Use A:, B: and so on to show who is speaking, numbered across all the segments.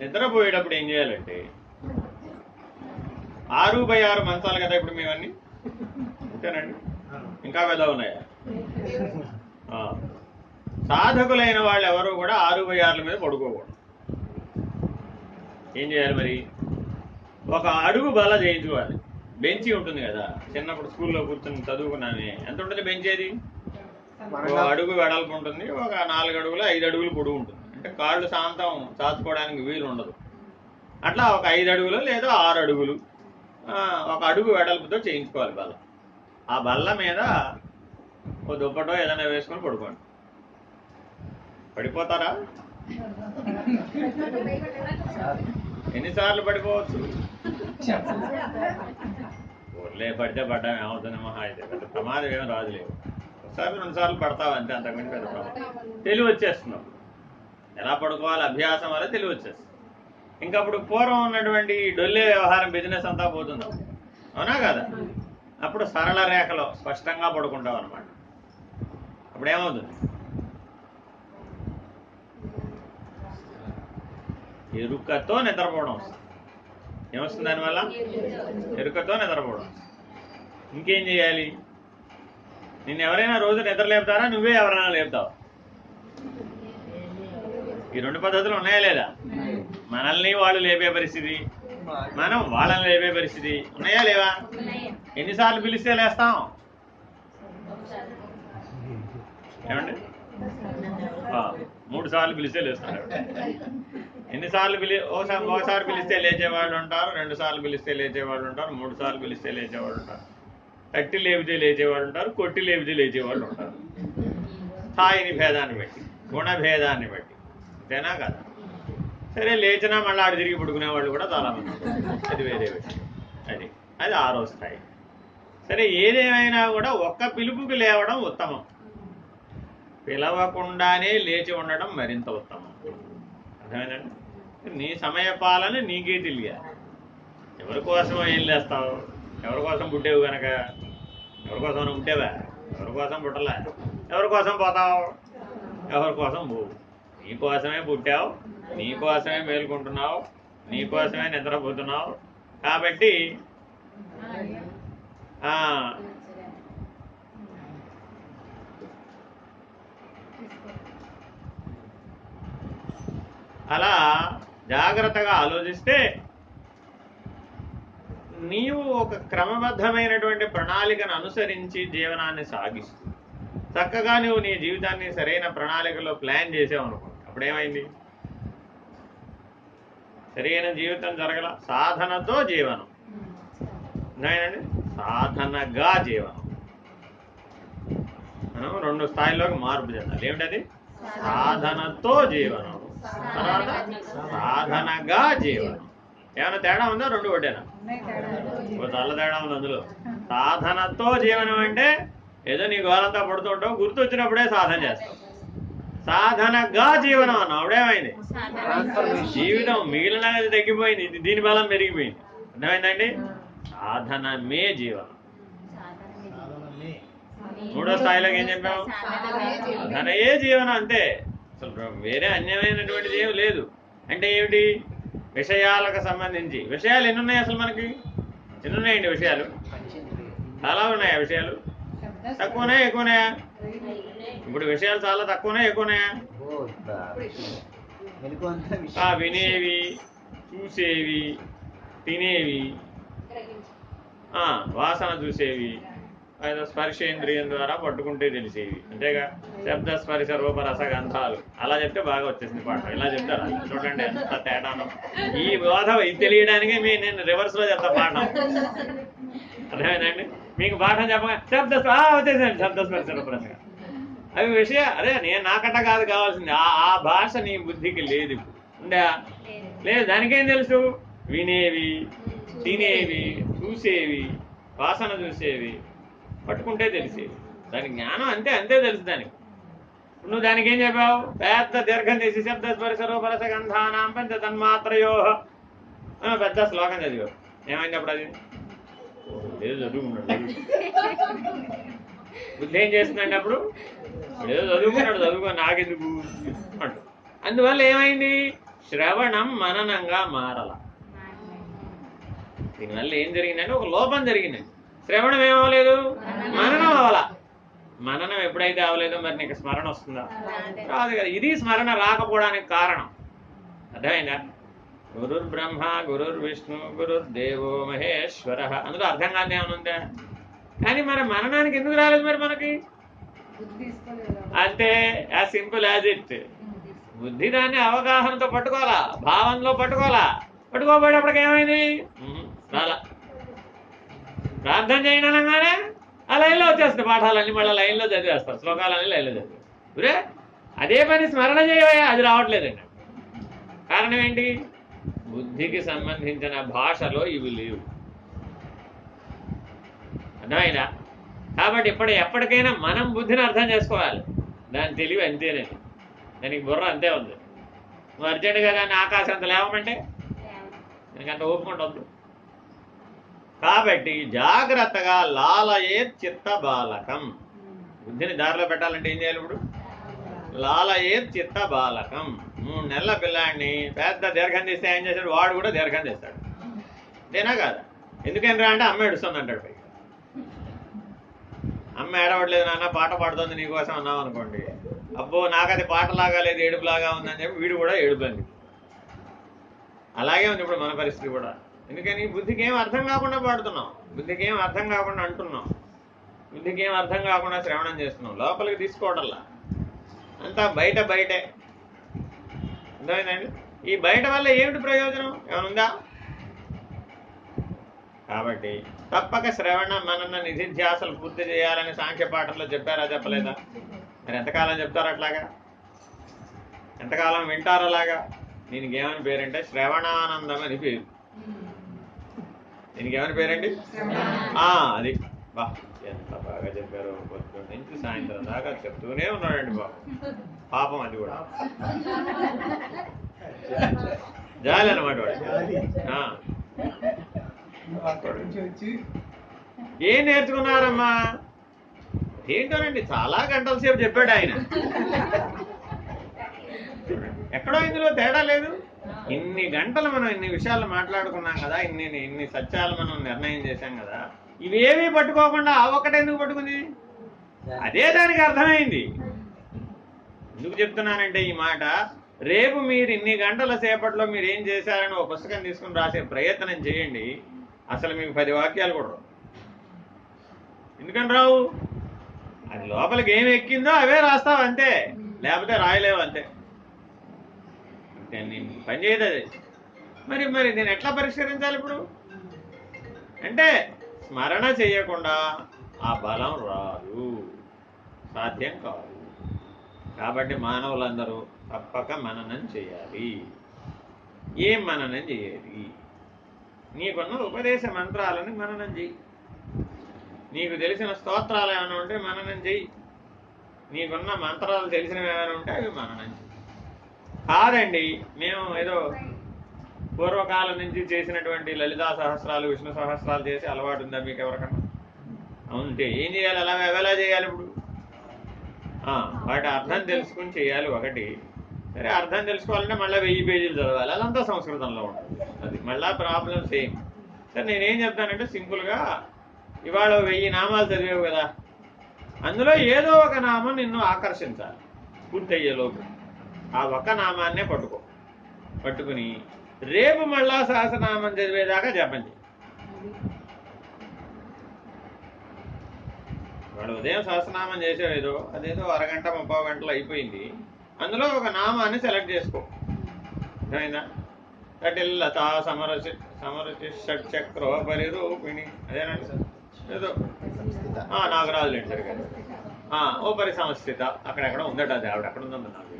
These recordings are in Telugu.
A: నిద్రపోయేటప్పుడు ఏం చేయాలంటే ఆరు బై ఆరు మంచాలు కదా ఇప్పుడు మేవన్నీ అంతేనండి ఇంకా వెద ఉన్నాయా. సాధకులైన వాళ్ళు ఎవరు కూడా ఆరు బై ఆరుల మీద పడుకోకూడదు. ఏం చేయాలి మరి? ఒక అడుగు బల చేయించుకోవాలి. బెంచి ఉంటుంది కదా చిన్నప్పుడు స్కూల్లో కూర్చొని చదువుకున్నాను. ఎంత ఉంటుంది బెంచ్ ఏది ఒక అడుగు వెడల్పు ఉంటుంది ఒక నాలుగు అడుగులు ఐదు అడుగులు పొడుగు ఉంటుంది. అంటే కాళ్ళు శాంతం చాచుకోవడానికి వీలు ఉండదు అట్లా ఒక ఐదు అడుగులు లేదా ఆరు అడుగులు ఒక అడుగు వెడల్పుతో చేయించుకోవాలి బల్ల. ఆ బల్ల మీద ఓ దుప్పటో ఏదైనా వేసుకొని పడుకోండి. పడిపోతారా? ఎన్నిసార్లు పడిపోవచ్చు? ఊర్లే పడితే పడ్డా ఏమవుతుంది మహా అయితే పెద్ద ప్రమాదం ఏమి రాదులేవు ఒకసారి రెండు సార్లు పడతావు అంతే అంతకుమించి పెద్ద ప్రమాదం. తెలివి వచ్చేస్తున్నావు ఎలా పడుకోవాలి అభ్యాసం వల్ల తెలివి వచ్చేస్తుంది ఇంకా అప్పుడు పూర్వం ఉన్నటువంటి డొల్లే వ్యవహారం బిజినెస్ అంతా పోతుంది? అవునా కదా? అప్పుడు సరళ రేఖలో స్పష్టంగా పడుకుంటాం అనమాట అప్పుడు ఏమవుతుంది ఎరుకతో నిద్రపోవడం వస్తుంది. ఏమొస్తుంది దానివల్ల? ఎరుకతో నిద్రపోవడం ఇంకేం చేయాలి? నిన్ను ఎవరైనా రోజు నిద్ర లేపుతారా నువ్వే ఎవరైనా లేపుతావు? ఈ రెండు పద్ధతులు ఉన్నాయా లేదా? మనల్ని వాళ్ళు లేపే పరిస్థితి. మనం వాళ్ళని లేపే పరిస్థితి. ఉన్నాయా లేవా? ఎన్నిసార్లు పిలిస్తే లేస్తాం? ఏమండి? మూడు సార్లు పిలిస్తే లేస్తారు. ఎన్నిసార్లు పిలి ఒకసారి ఒకసారి పిలిస్తే లేచేవాళ్ళు ఉంటారు రెండు సార్లు పిలిస్తే లేచేవాళ్ళు ఉంటారు మూడు సార్లు పిలిస్తే లేచేవాళ్ళు ఉంటారు. తట్టి లేపితే లేచేవాళ్ళు ఉంటారు కొట్టి లేపితే లేచేవాళ్ళు ఉంటారు. స్థాయిని భేదాన్ని బట్టి గుణభేదాన్ని బట్టి. అంతేనా కదా. సరే లేచినా మళ్ళీ ఆడు తిరిగి పడుకునే వాళ్ళు కూడా చాలామంది అది వేరే విషయం. అది అది ఆరో స్థాయి. సరే ఏదేమైనా కూడా ఒక్క పిలుపుకి లేవడం ఉత్తమం. పిలవకుండానే లేచి ఉండడం మరింత ఉత్తమం. అర్థమైందండి? నీ సమయ పాలన నీకే తెలియాలి. ఎవరి కోసం ఏం లేస్తావు? ఎవరి కోసం పుట్టేవు కనుక ఎవరి కోసం పుట్టేవా? ఎవరి కోసం పుట్టలే? ఎవరి కోసం పోతావు? ఎవరి కోసం పోవు? నీకోసమే పుట్టావు నీకోసమే మేలుకుంటున్నావు మేల్కుంటున్నావు నిద్రపోతున్నావు. కాబట్టి అలా జాగ్రత్తగా ఆలోచిస్తే నీవు ఒక క్రమబద్ధమైనటువంటి ప్రణాళికను అనుసరించి జీవనాన్ని సాగిస్తూ చక్కగా నువ్వు నీ జీవితాన్ని సరైన ప్రణాళికలో ప్లాన్ చేసావు అనుకో అప్పుడేమైంది? సరైన జీవితం జరగల సాధనతో జీవనం. ఉన్నాయండి సాధనగా జీవనం. మనం రెండు స్థాయిలోకి మార్పు చెందాలి. ఏమిటది? సాధనతో జీవనం. తర్వాత సాధనగా జీవనం. ఏమైనా తేడా ఉందా? రెండు ఒకటేనా? ఒక తల్ల తేడా ఉంది అందులో. సాధనతో జీవనం అంటే ఏదో నీ గోలంతా పడుతుంటావు గుర్తు వచ్చినప్పుడే సాధన చేస్తావు. సాధనగా జీవనం అన్నావు. అప్పుడేమైంది? జీవితం మిగిలినది తగ్గిపోయింది. ఇది దీని బలం పెరిగిపోయింది. అర్థమైందండి? సాధనమే జీవనం. మూడో స్థాయిలోకి ఏం చెప్పాము సాధనయే జీవనం అంతే. అసలు వేరే అన్యమైనటువంటిది ఏమి లేదు. అంటే ఏమిటి? విషయాలకు సంబంధించి. విషయాలు ఎన్ని ఉన్నాయి అసలు మనకి? ఎన్ని ఉన్నాయండి విషయాలు చాలా ఉన్నాయా విషయాలు? తక్కువనే ఎక్కువనాయా ఇప్పుడు విషయాలు చాలా తక్కువనే ఎక్కువనాయా ఆ వినేవి చూసేవి తినేవి ఆ వాసన చూసేవి లేదా స్పర్శేంద్రియం ద్వారా పట్టుకుంటే తెలిసేవి. అంతేగా శబ్ద స్పర్శ రూప రసగంధాలు అలా చెప్తే బాగా వచ్చేసింది పాట ఇలా చెప్తారా? చూడండి ఎంత తేడాను. ఈ బోధ ఇది తెలియడానికే మీ నేను రివర్స్లో చెప్తా పాఠం. అర్థమైందండి మీకు పాఠం చెప్పగా శబ్ద వచ్చేసాను శబ్ద స్పర్శ రూప రసగంధాలు అవి విషయ అదే నేను నాకట్ట కాదు కావాల్సింది. ఆ ఆ భాష నీ బుద్ధికి లేదు ఉందా? లేదు. దానికేం తెలుసు? వినేవి తినేవి చూసేవి వాసన చూసేవి పట్టుకుంటే తెలిసేవి. దాని జ్ఞానం అంతే అంతే తెలుసు దానికి. నువ్వు దానికి ఏం చెప్పావు? పెద్ద దీర్ఘం తీసి శబ్ద స్పర్శ రూపరస గంధానాం పంచ తన్మాత్రయో పెద్ద శ్లోకం చదివావు. ఏమైంది అప్పుడు అది? ఏదో చదువుకున్నాడు బుద్ధి ఏం చేస్తుందండి అప్పుడు ఏదో చదువుకున్నాడు చదువుకో నాకెందుకు? అంటు. అందువల్ల ఏమైంది? శ్రవణం మననంగా మారల. దీనివల్ల ఏం జరిగిందంటే ఒక లోపం జరిగిందండి శ్రవణం ఏమవలేదు మననం అవ్వాలా. మననం ఎప్పుడైతే అవలేదో మరి నీకు స్మరణ వస్తుందా? రాదు కదా. ఇది స్మరణ రాకపోవడానికి కారణం. అర్థమైందా? గురుర్ బ్రహ్మ గురుర్ విష్ణు గురుర్ దేవో మహేశ్వర. అందులో అర్థం కాదు ఏమనుందా కానీ మరి మననానికి ఎందుకు రాలేదు మరి మనకి? అంతే యాజ్ సింపుల్ యాజ్ ఇట్. బుద్ధి దాన్ని అవగాహనతో పట్టుకోవాలా? భావంలో పట్టుకోవాలా? పట్టుకోబోయేటప్పటికి ఏమైంది? రాలా. ప్రార్థన చేయడం అనగానే ఆ లైన్లో వచ్చేస్తుంది పాఠాలన్నీ మళ్ళీ లైన్లో చదివేస్తారు. శ్లోకాలన్నీ లైన్లో చదివి ఒరే అదే పని స్మరణ చేయవయ్యా అది రావట్లేదండి. కారణం ఏంటి? బుద్ధికి సంబంధించిన భాషలో ఇవి లేవు. అర్థమైందా? కాబట్టి ఇప్పుడు ఎప్పటికైనా మనం బుద్ధిని అర్థం చేసుకోవాలి. దాని తెలివి అంతేనే దానికి బుర్ర అంతే ఉంది. నువ్వు అర్జెంటుగా దాన్ని అంత లేవమంటే? దానికి అంత ఓపుకుంటుంది కాబట్టి జాగ్రత్తగా లాలయే చిత్త బాలకం. బుద్ధిని దారిలో పెట్టాలంటే ఏం చేయాలి ఇప్పుడు? లాలయే చిత్త బాలకం. మూడు నెలల పిల్లాడిని పెద్ద దీర్ఘం తీస్తే ఏం చేశాడు వాడు కూడా దీర్ఘం తీస్తాడు. అంతేనా కాదా? ఎందుకని అంటే అమ్మ ఎడుస్తుంది అంటాడు అమ్మ ఏడవట్లేదు నాన్న పాట పాడుతుంది నీకోసం అన్నాం అనుకోండి. అబ్బో నాకు అది పాటలాగా లేదు ఏడుపులాగా ఉందని చెప్పి వీడు కూడా ఏడుపుంది అలాగే ఉంది ఇప్పుడు మన పరిస్థితి కూడా. ఎందుకని? బుద్ధికి ఏం అర్థం కాకుండా పాడుతున్నాం. బుద్ధికి ఏం అర్థం కాకుండా అంటున్నాం. బుద్ధికి ఏం అర్థం కాకుండా శ్రవణం చేస్తున్నాం. లోపలికి తీసుకోవడంలా అంతా బయట బయటే. అర్థమైందండి? ఈ బయట వల్ల ఏమిటి ప్రయోజనం? ఏమనుందా కాబట్టి తప్పక శ్రవణ మనన నిధిధ్యాసలు పూర్తి చేయాలని సాంఖ్య పాఠంలో చెప్పారా చెప్పలేదా? మరి ఎంతకాలం చెప్తారు అట్లాగా? ఎంతకాలం వింటారు అలాగా దీనికి ఏమని పేరంటే శ్రవణానందం అని పేరు. దీనికి ఏమని పేరండి? ఆ అది. బా ఎంత బాగా చెప్పారు పొద్దున్న నుంచి సాయంత్రం దాకా చెప్తూనే ఉన్నాడండి బాబు. పాపం అది కూడా. జాలి అనమాట వాడు
B: అక్కడి నుంచి వచ్చి
A: ఏం నేర్చుకున్నారమ్మా? ఏంటోనండి చాలా గంటల సేపు చెప్పాడు ఆయన. ఎక్కడో ఇందులో తేడా లేదు. ఇన్ని గంటలు మనం ఇన్ని విషయాలు మాట్లాడుకున్నాం కదా ఇన్ని ఇన్ని సత్యాలు మనం నిర్ణయం చేశాం కదా ఇవేమీ పట్టుకోకుండా ఆ ఒక్కటే ఎందుకు పట్టుకుంది? అదే దానికి అర్థమైంది. ఎందుకు చెప్తున్నానంటే ఈ మాట రేపు మీరు ఇన్ని గంటల సేపట్లో మీరు ఏం చేశారని ఒక పుస్తకం తీసుకుని రాసే ప్రయత్నం చేయండి. అసలు మీకు పది వాక్యాలు కూడా రావు. ఎందుకని రావు? అది లోపలికి ఏం ఎక్కిందో అవే రాస్తావు అంతే. లేకపోతే రాయలేవు అంతే. అంతే నేను పని చేయదు అది. మరి మరి నేను ఎట్లా పరిష్కరించాలి ఇప్పుడు? అంటే స్మరణ చేయకుండా ఆ బలం రాదు. సాధ్యం కాదు. కాబట్టి మానవులందరూ తప్పక మననం చేయాలి. ఏం మననం చేయాలి నీకున్న ఉపదేశ మంత్రాలను మననం చెయ్యి. నీకు తెలిసిన స్తోత్రాలు ఏమైనా ఉంటే మననం చెయ్యి. నీకున్న మంత్రాలు తెలిసినవి ఏమైనా ఉంటే అవి మననం చెయ్యి. కాదండి మేము ఏదో పూర్వకాలం నుంచి చేసినటువంటి లలితా సహస్రాలు విష్ణు సహస్రాలు చేసి అలవాటు ఉందా మీకు ఎవరికన్నా? అవునంటే ఏం చేయాలి? అలా ఎలా చేయాలి ఇప్పుడు? వాటి అర్థం తెలుసుకుని చేయాలి ఒకటి. సరే అర్థం తెలుసుకోవాలంటే మళ్ళీ వెయ్యి పేజీలు చదవాలి. అదంతా సంస్కృతంలో ఉంటుంది. అది మళ్ళీ ప్రాబ్లం సేమ్ సరే నేనేం చెప్తానంటే సింపుల్గా ఇవాళ వెయ్యి నామాలు చదివావు కదా. అందులో ఏదో ఒక నామం నిన్ను ఆకర్షించాలి. పూర్తయ్యేలోపు ఆ ఒక్క నామాన్నే పట్టుకో. పట్టుకుని రేపు మళ్ళా సహస్రనామం చదివేదాకా జపం చేయి వాడు ఉదయం సహస్రనామం చేసేవేదో అదేదో అరగంట ముప్పై గంటలు అయిపోయింది. అందులో ఒక నామాన్ని సెలెక్ట్ చేసుకో. అర్థమైందా కటిల్లత సమరసి సమరసి షట్చక్రో రూపిణి అదేనండి ఏదో. ఆ, అంటారు కదా ఓ పరి సంస్థిత అక్కడెక్కడ ఉందట అది ఆవిడ. అక్కడ ఉందమ్మ నాకు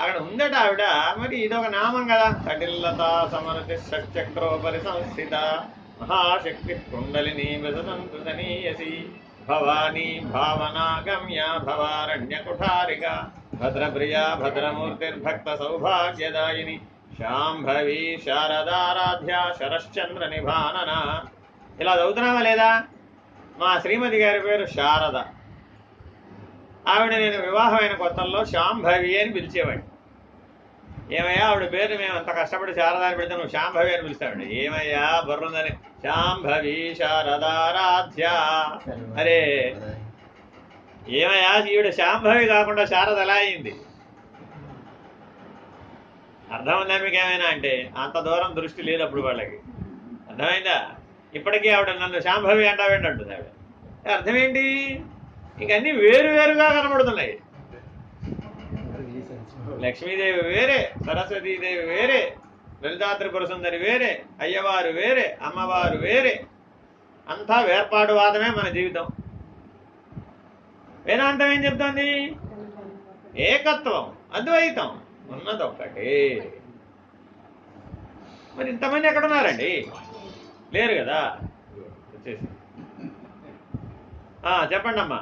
A: అక్కడ ఉందట ఆవిడ. మరి ఇదొక నామం కదా. కటిల్లత సమరసి షట్చక్రోపరి సంస్థిత మహాశక్తి కుండలిని విసతంతుతనీయసి భవానీ భావనాగమ్య భవారణ్య కుఠారిక భద్రప్రియ భద్రమూర్తిర్భక్త సౌభాగ్యదాయిని శాంభవి శారదారాధ్య శరశ్చంద్ర నిభానన ఇలా చదువుతున్నావా లేదా? మా శ్రీమతి గారి పేరు శారద. ఆవిడ నేను వివాహమైన కొత్తల్లో శాంభవి అని పిలిచేవాడిని. ఏమయ్యా ఆవిడ పేరు మేము అంత కష్టపడి శారదాన్ని పెడితే నువ్వు శాంభవి అని పిలుస్తామండి ఏమయ్యా బర్రుందని శాంభవి శారదారాధ్య. అరే ఏమయ్యా ఈవిడ శాంభవి కాకుండా శారద ఎలా అయింది? అర్థమైందా మీకు ఏమైనా అంటే అంత దూరం దృష్టి లేదు అప్పుడు వాళ్ళకి. అర్థమైందా? ఇప్పటికీ ఆవిడ నన్ను శాంభవి అంటావేంటి అంటుంది ఆవిడ. అర్థమేంటి? అర్థం ఏంటి ఇంక వేరు వేరుగా కనబడుతున్నాయి. లక్ష్మీదేవి వేరే సరస్వతీదేవి వేరే లలితా త్రిపుర సుందరి వేరే అయ్యవారు వేరే అమ్మవారు వేరే. అంతా వేర్పాటువాదమే మన జీవితం. వేదాంతం ఏం చెప్తోంది? ఏకత్వం అద్వైతం. ఉన్నది ఒక్కటే మరి ఇంతమంది ఎక్కడ ఉన్నారండి లేరు కదా? వచ్చేసి. చెప్పండి అమ్మా